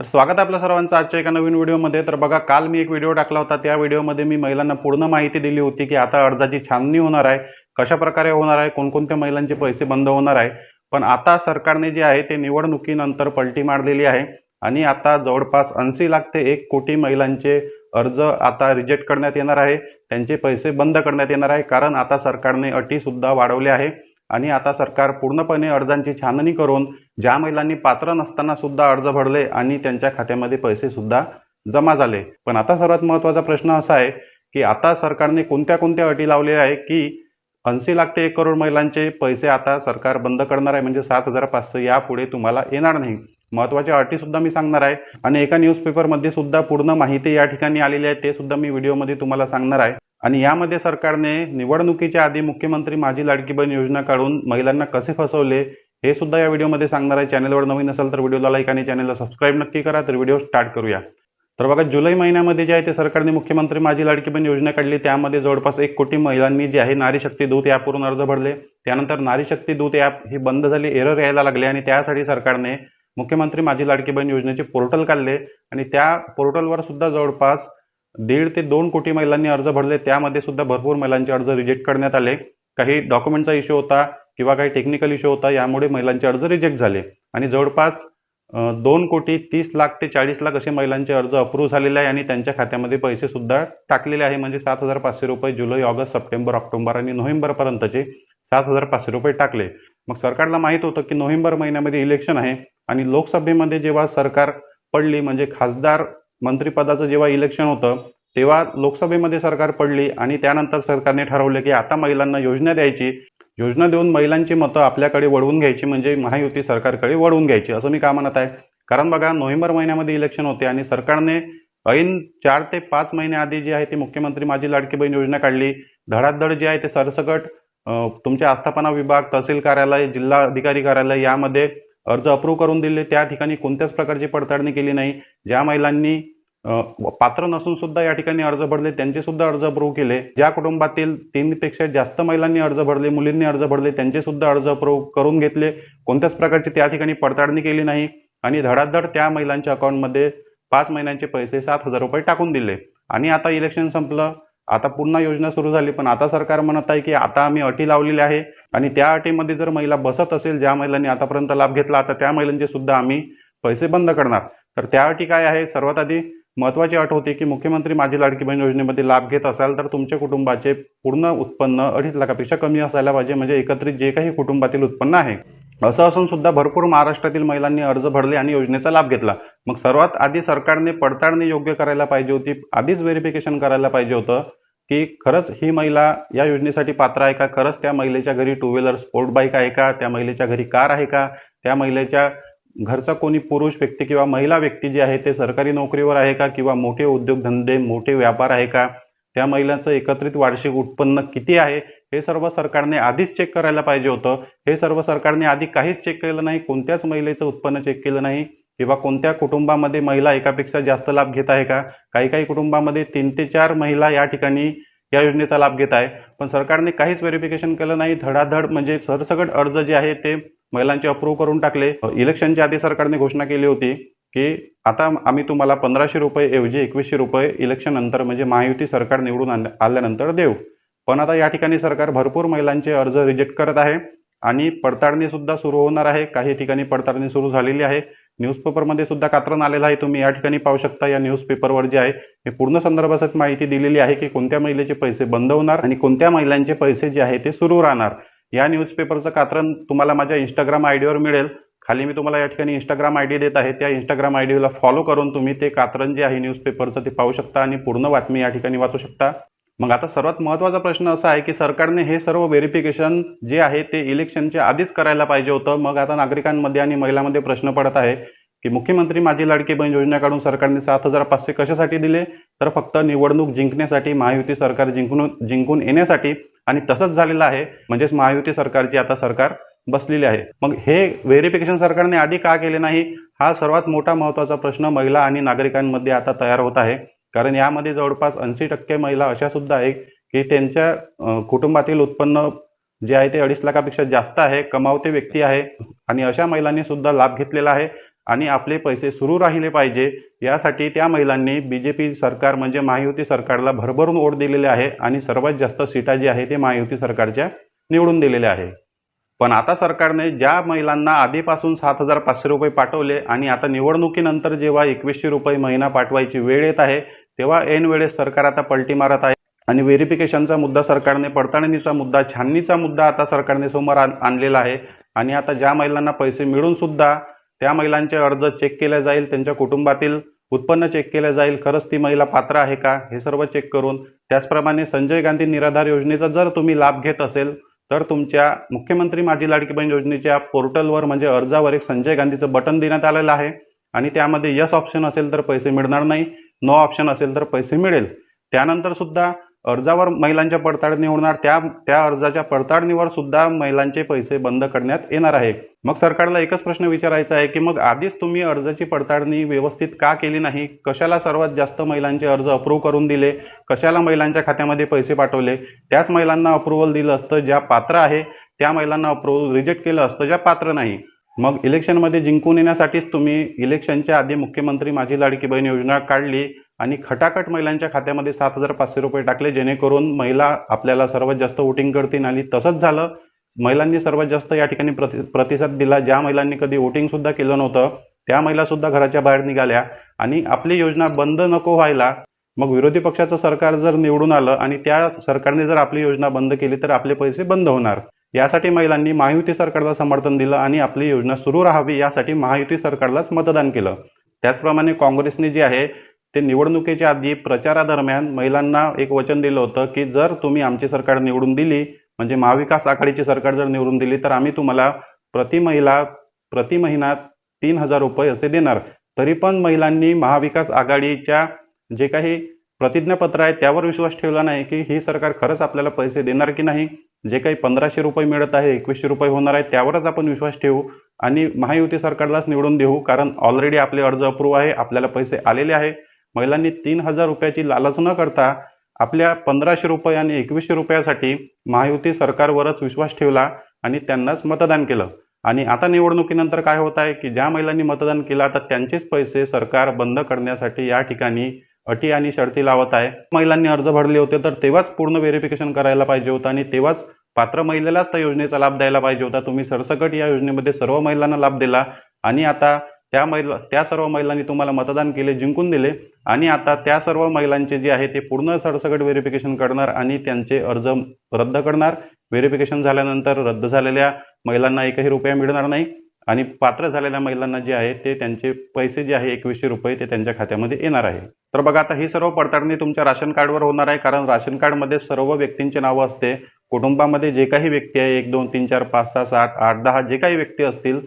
तर स्वागत आहे आपल्या सर्वांचं आजच्या एका नवीन व्हिडिओमध्ये. तर बघा काल मी एक व्हिडिओ टाकला होता. त्या व्हिडिओमध्ये मी महिलांना पूर्ण माहिती दिली होती की आता अर्जाची छाननी होणार आहे कशा प्रकारे होणार आहे कोणकोणत्या महिलांचे पैसे बंद होणार आहे. पण आता सरकारने जे आहे ते निवडणुकीनंतर पलटी मारलेली आहे आणि आता जवळपास ऐंशी लाख ते एक कोटी महिलांचे अर्ज आता रिजेक्ट करण्यात येणार आहे. त्यांचे पैसे बंद करण्यात येणार आहे. कारण आता सरकारने अटीसुद्धा वाढवल्या आहे. आणि आता सरकार पूर्णपणे अर्जांची छाननी करून ज्या महिलांनी पात्र नसताना सुद्धा अर्ज भरले आणि त्यांच्या खात्यामध्ये पैसे सुद्धा जमा झाले. पण आता सर्वात महत्त्वाचा प्रश्न असा आहे की आता सरकारने कोणत्या कोणत्या अटी लावलेल्या आहे की ऐंशी लाख ते एक करोड महिलांचे पैसे आता सरकार बंद करणार आहे म्हणजे सात हजार पाचशे यापुढे तुम्हाला येणार नाही. महत्त्वाच्या अटीसुद्धा मी सांगणार आहे आणि एका न्यूजपेपरमध्ये सुद्धा पूर्ण माहिती या ठिकाणी आलेली आहे ते सुद्धा मी व्हिडिओमध्ये तुम्हाला सांगणार आहे. आणि यामध्ये सरकारने निवडणुकीच्या आधी मुख्यमंत्री माझी लाडकी बहीण योजना काढून महिलांना कसे फसवले हे सुद्धा या व्हिडिओमध्ये सांगणार आहे. चॅनलवर नवीन असेल तर व्हिडिओला लाईक आणि चॅनलला सबस्क्राईब नक्की करा तर व्हिडिओ स्टार्ट करूया. तर बघा जुलै महिन्यामध्ये जे आहे ते सरकारने मुख्यमंत्री माझी लाडकी बहीण योजना काढली. त्यामध्ये जवळपास एक कोटी महिलांनी जे आहे नारी शक्ती दूत ॲपवरून अर्ज भरले. त्यानंतर नारी शक्ती दूत ॲप ही बंद झाली एरर यायला लागले आणि त्यासाठी सरकारने मुख्यमंत्री माझी लाडकी बहीण योजनेचे पोर्टल काढले. आणि त्या पोर्टलवर सुद्धा जवळपास दीड ते दोन कोटी महिलांनी अर्ज भरले. त्यामध्ये सुद्धा भरपूर महिलांचे अर्ज रिजेक्ट करण्यात आले. काही डॉक्युमेंटचा इश्यू होता किंवा काही टेक्निकल इश्यू होता यामुळे महिलांचे अर्ज रिजेक्ट झाले. आणि जवळपास दोन कोटी तीस लाख ते चाळीस लाख असे महिलांचे अर्ज अप्रूव्ह झालेले आहे आणि त्यांच्या खात्यामध्ये पैसे सुद्धा टाकलेले आहे. म्हणजे सात हजार पाचशे रुपये जुलै ऑगस्ट सप्टेंबर ऑक्टोबर आणि नोव्हेंबरपर्यंतचे सात हजार पाचशे रुपये टाकले. मग सरकारला माहीत होतं की नोव्हेंबर महिन्यामध्ये इलेक्शन आहे आणि लोकसभेमध्ये जेव्हा सरकार पडली म्हणजे खासदार मंत्रिपदाचं जेव्हा इलेक्शन होतं तेव्हा लोकसभेमध्ये सरकार पडली आणि त्यानंतर सरकारने ठरवलं की आता महिलांना योजना द्यायची. योजना देऊन महिलांची मतं आपल्याकडे वळवून घ्यायची म्हणजे महायुती सरकारकडे वळवून घ्यायची असं मी का म्हणत आहे? कारण बघा नोव्हेंबर महिन्यामध्ये इलेक्शन होते आणि सरकारने ऐन चार ते पाच महिन्याआधी जी आहे ती मुख्यमंत्री माझी लाडकी बहीण योजना काढली. धडाधड जे आहे ते सरसकट तुमच्या आस्थापना विभाग तहसील कार्यालय जिल्हा अधिकारी कार्यालय यामध्ये अर्ज अप्रूव्ह करून दिले. त्या ठिकाणी कोणत्याच प्रकारची पडताळणी केली नाही. ज्या महिलांनी पात्र नसून सुद्धा या ठिकाणी अर्ज भरले. त्यांचे सुद्धा अर्ज अप्रूव्ह केले. ज्या कुटुंबातील तीनपेक्षा जास्त महिलांनी अर्ज भरले मुलींनी अर्ज भरले त्यांचे सुद्धा अर्ज अप्रूव्ह करून घेतले. कोणत्याच प्रकारची त्या ठिकाणी पडताळणी केली नाही आणि धडाधड त्या महिलांच्या अकाउंटमध्ये पाच महिन्यांचे पैसे सात हजार रुपये टाकून दिले. आणि आता इलेक्शन संपलं. आता पुन्हा योजना सुरू झाली. पण आता सरकार म्हणत आहे की आता आम्ही अटी लावलेली आहे. आणि त्या अटीमध्ये जर महिला बसत असेल ज्या महिलांनी आतापर्यंत लाभ घेतला आता त्या महिलांचे सुद्धा आम्ही पैसे बंद करणार. तर त्या अटी काय आहे सर्वात आधी महत्त्वाची अट होती की मुख्यमंत्री माझी लाडकी बहीण योजनेमध्ये लाभ घेत असाल तर तुमच्या कुटुंबाचे पूर्ण उत्पन्न अडीच लाखापेक्षा कमी असायला पाहिजे. म्हणजे एकत्रित जे काही कुटुंबातील उत्पन्न आहे असं असून सुद्धा भरपूर महाराष्ट्रातील महिलांनी अर्ज भरले आणि योजनेचा लाभ घेतला. मग सर्वात आधी सरकारने पडताळणी योग्य करायला पाहिजे होती. आधीच व्हेरिफिकेशन करायला पाहिजे होतं की खरंच ही महिला या योजनेसाठी पात्र आहे का? खरंच त्या महिलेच्या घरी टू व्हीलर स्पोर्ट बाईक आहे का? त्या महिलेच्या घरी कार आहे का? त्या महिलेच्या घरचा कोणी पुरुष व्यक्ती किंवा महिला व्यक्ती जी आहे ते सरकारी नोकरीवर आहे का किंवा मोठे उद्योगधंदे मोठे व्यापार आहे का? त्या महिलांचं एकत्रित वार्षिक उत्पन्न किती आहे? हे सर्व सरकारने आधीच चेक करायला पाहिजे होतं. हे सर्व सरकारने आधी काहीच चेक केलं नाही. कोणत्याच महिलेचं उत्पन्न चेक केलं नाही. किंवा कोणत्या कुटुंबामध्ये महिला एकापेक्षा जास्त लाभ घेत आहे का? काही काही कुटुंबामध्ये तीन ते चार महिला या ठिकाणी या योजनेचा लाभ घेत आहे. पण सरकारने काहीच व्हेरिफिकेशन केलं नाही. धडाधड म्हणजे सरसकट अर्ज जे आहे ते महिलांचे अप्रूव्ह करून टाकले. इलेक्शनच्या आधी सरकारने घोषणा केली होती की आता आम्ही तुम्हाला पंधराशे रुपये ऐवजी एकवीसशे रुपये इलेक्शन नंतर म्हणजे महायुती सरकार निवडून आल्यानंतर देऊ. पण आता या ठिकाणी सरकार भरपूर महिलांचे अर्ज रिजेक्ट करत आहे आणि पडताळणी सुद्धा सुरू होणार आहे. काही ठिकाणी पडताळणी सुरू झालेली आहे. न्यूजपेपरमध्ये सुद्धा कात्रण आलेलं आहे. तुम्ही या ठिकाणी पाहू शकता या न्यूजपेपरवर जे आहे हे पूर्ण संदर्भात माहिती दिलेली आहे की कोणत्या महिलेचे पैसे बंद होणार आणि कोणत्या महिलांचे पैसे जे आहे ते सुरू राहणार. या न्यूजपेपरचं कात्रण तुम्हाला माझ्या इंस्टाग्राम आय डीवर मिळेल. खाली मी तुम्हाला या ठिकाणी इंस्टाग्राम आय डी देत आहे. त्या इंस्टाग्राम आय डीला फॉलो करून तुम्ही ते कात्रण जे आहे न्यूजपेपरचं ते पाहू शकता आणि पूर्ण बातमी या ठिकाणी वाचू शकता. मग आता सर्वात महत्त्वाचा प्रश्न असा आहे की सरकारने हे सर्व व्हेरिफिकेशन जे आहे ते इलेक्शनच्या आधीच करायला पाहिजे होतं. मग आता नागरिकांमध्ये आणि महिलांमध्ये प्रश्न पडत आहे की मुख्यमंत्री माझी लाडकी बहीण योजना काढून सरकारने सात हजार पाचशे कशासाठी दिले? तर फक्त निवडणूक जिंकण्यासाठी महायुती सरकार जिंकून जिंकून येण्यासाठी आणि तसंच झालेलं आहे. म्हणजेच महायुती सरकारची आता सरकार बसलेली आहे. मग हे व्हेरिफिकेशन सरकारने आधी का केले नाही? हा सर्वात मोठा महत्त्वाचा प्रश्न महिला आणि नागरिकांमध्ये आता तयार होत आहे. कारण यामध्ये जवळपास ऐंशी टक्के महिला अशा सुद्धा आहे की त्यांच्या कुटुंबातील उत्पन्न जे आहे ते अडीच लाखापेक्षा जास्त आहे कमावते व्यक्ती आहे आणि अशा महिलांनी सुद्धा लाभ घेतलेला आहे. आणि आपले पैसे सुरू राहिले पाहिजे. यासाठी त्या महिलांनी बी जे पी सरकार म्हणजे महायुती सरकारला भरभरून वोट दिलेले आहे आणि सर्वात जास्त सीटा जी आहे ते महायुती सरकारच्या निवडून दिलेल्या आहे. पण आता सरकारने ज्या महिलांना आधीपासून सात हजार पाचशे रुपये पाठवले आणि आता निवडणुकीनंतर जेव्हा एकवीसशे रुपये महिना पाठवायची वेळ येत आहे तेव्हा ऐन वेळेस सरकार आता पलटी मारत आहे. आणि व्हेरिफिकेशनचा मुद्दा सरकारने पडताळणीचा मुद्दा छाननीचा मुद्दा आता सरकारने समोर आणलेला आहे. आणि आता ज्या महिलांना पैसे मिळून सुद्धा त्या महिलांचे अर्ज चेक केले जाईल त्यांच्या कुटुंबातील उत्पन्न चेक केलं जाईल खरंच ती महिला पात्र आहे का? हे सर्व चेक करून त्याचप्रमाणे संजय गांधी निराधार योजनेचा जर तुम्ही लाभ घेत असेल तर तुमच्या मुख्यमंत्री माझी लाडकी बहीण योजनेच्या पोर्टलवर म्हणजे अर्जावर एक संजय गांधीचं बटन देण्यात आलेलं आहे. आणि त्यामध्ये यस ऑप्शन असेल तर पैसे मिळणार नाही नो ऑप्शन असेल तर पैसे मिळेल. त्यानंतर सुद्धा अर्जावर महिलांच्या पडताळणी होणार त्या त्या अर्जाच्या पडताळणीवर सुद्धा महिलांचे पैसे बंद करण्यात येणार आहे. मग सरकारला एकच प्रश्न विचारायचा आहे की मग आधीच तुम्ही अर्जाची पडताळणी व्यवस्थित का केली नाही? कशाला सर्वात जास्त महिलांचे अर्ज अप्रूव्ह करून दिले? कशाला महिलांच्या खात्यामध्ये पैसे पाठवले? त्याच महिलांना अप्रुव्हल दिलं असतं ज्या पात्र आहे त्या महिलांना अप्रूव्हल रिजेक्ट केलं असतं ज्या पात्र नाही. मग इलेक्शनमध्ये जिंकून येण्यासाठीच तुम्ही इलेक्शनच्या आधी मुख्यमंत्री माझी लाडकी बहीण योजना काढली. आणि खटाखट महिलांच्या खात्यामध्ये सात हजार पाचशे रुपये टाकले जेणेकरून महिला आपल्याला सर्वात जास्त वोटिंग करतील. आणि तसंच झालं महिलांनी सर्वात जास्त या ठिकाणी प्रति प्रतिसाद दिला. ज्या महिलांनी कधी वोटिंगसुद्धा केलं नव्हतं त्या महिलासुद्धा घराच्या बाहेर निघाल्या. आणि आपली योजना बंद नको व्हायला मग विरोधी पक्षाचं सरकार जर निवडून आलं आणि त्या सरकारने जर आपली योजना बंद केली तर आपले पैसे बंद होणार. यासाठी महिलांनी महायुती सरकारला समर्थन दिलं आणि आपली योजना सुरू राहावी यासाठी महायुती सरकारलाच मतदान केलं. त्याचप्रमाणे काँग्रेसने जे आहे ते निवडणुकीच्या आधी प्रचारादरम्यान महिलांना एक वचन दिलं होतं की जर तुम्ही आमची सरकार निवडून दिली म्हणजे महाविकास आघाडीची सरकार जर निवडून दिली तर आम्ही तुम्हाला प्रति महिला प्रति महिना तीन हजार रुपये असे देणार. तरी पण महिलांनी महाविकास आघाडीच्या जे काही प्रतिज्ञापत्र आहे त्यावर विश्वास ठेवला नाही की ही सरकार खरंच आपल्याला पैसे देणार की नाही. जे काही पंधराशे रुपये मिळत आहे एकवीसशे रुपये होणार आहे त्यावरच आपण विश्वास ठेवू आणि महायुती सरकारलाच निवडून देऊ कारण ऑलरेडी आपले अर्ज अप्रूव्ह आहे आपल्याला पैसे आलेले आहे. महिलांनी तीन हजार रुपयाची लालच न करता आपल्या पंधराशे रुपये आणि एकवीसशे रुपयासाठी महायुती सरकारवरच विश्वास ठेवला आणि त्यांनाच मतदान केलं. आणि आता निवडणुकीनंतर काय होत आहे की ज्या महिलांनी मतदान केलं आता त्यांचेच पैसे सरकार बंद करण्यासाठी या ठिकाणी अटी आणि शर्ती लावत आहे. महिलांनी अर्ज भरले होते तर तेव्हाच पूर्ण व्हेरिफिकेशन करायला पाहिजे होतं आणि तेव्हाच पात्र महिलेलाच त्या योजनेचा लाभ द्यायला पाहिजे होता. तुम्ही सरसकट या योजनेमध्ये सर्व महिलांना लाभ दिला आणि आता त्या महिला त्या सर्व महिलांनी तुम्हाला मतदान केले जिंकून दिले. आणि आता त्या सर्व महिलांचे जे आहे ते पूर्ण सरसकट व्हेरिफिकेशन करणार आणि त्यांचे अर्ज रद्द करणार. व्हेरिफिकेशन झाल्यानंतर रद्द झालेल्या महिलांना एकही रुपया मिळणार नाही. आणि पात्र झालेल्या महिलांना जे आहे ते त्यांचे पैसे जे आहे एकवीसशे रुपये ते त्यांच्या खात्यामध्ये येणार आहे. तर बघा आता ही सर्व पडताळणी तुमच्या राशन कार्डवर होणार आहे. कारण राशन कार्डमध्ये सर्व व्यक्तींचे नावं असते. कुटुंबामध्ये जे काही व्यक्ती आहे एक दोन तीन चार पाच सहा सात आठ दहा जे काही व्यक्ती असतील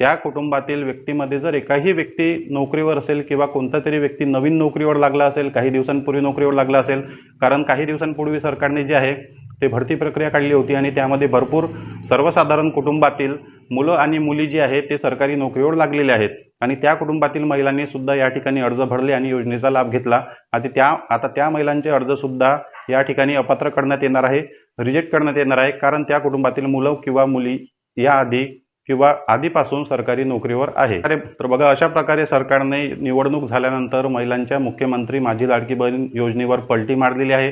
त्या कुटुंबातील व्यक्तीमध्ये जर एकाही व्यक्ती नोकरीवर असेल किंवा कोणता तरी व्यक्ती नवीन नोकरीवर लागला असेल काही दिवसांपूर्वी नोकरीवर लागला असेल कारण काही दिवसांपूर्वी सरकारने जे आहे ते भरती प्रक्रिया काढली होती आणि त्यामध्ये भरपूर सर्वसाधारण कुटुंबातील मुलं आणि मुली जी आहेत ते सरकारी नोकरीवर लागलेले आहेत आणि त्या कुटुंबातील महिलांनी सुद्धा या ठिकाणी अर्ज भरले आणि योजनेचा लाभ घेतला. आणि त्या आता त्या महिलांचे अर्जसुद्धा या ठिकाणी अपात्र करण्यात येणार आहे रिजेक्ट करण्यात येणार आहे कारण त्या कुटुंबातील मुलं किंवा मुली याआधी किंवा आधीपासून सरकारी नोकरीवर आहे. अरे तर बघा अशा प्रकारे सरकारने निवडणूक झाल्यानंतर महिलांच्या मुख्यमंत्री माझी लाडकी बहीण योजनेवर पलटी मारलेली आहे.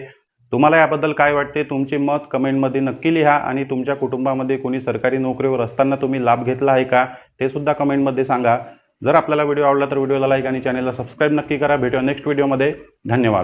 तुम्हाला याबद्दल काय वाटते? तुमचे मत कमेंटमध्ये नक्की लिहा आणि तुमच्या कुटुंबामध्ये कोणी सरकारी नोकरीवर असताना तुम्ही लाभ घेतला आहे का? ते सुद्धा कमेंटमध्ये सांगा. जर आपल्याला व्हिडिओ आवडला तर व्हिडिओला लाईक आणि चॅनलला सबस्क्राईब नक्की करा. भेटूया नेक्स्ट व्हिडिओमध्ये. धन्यवाद.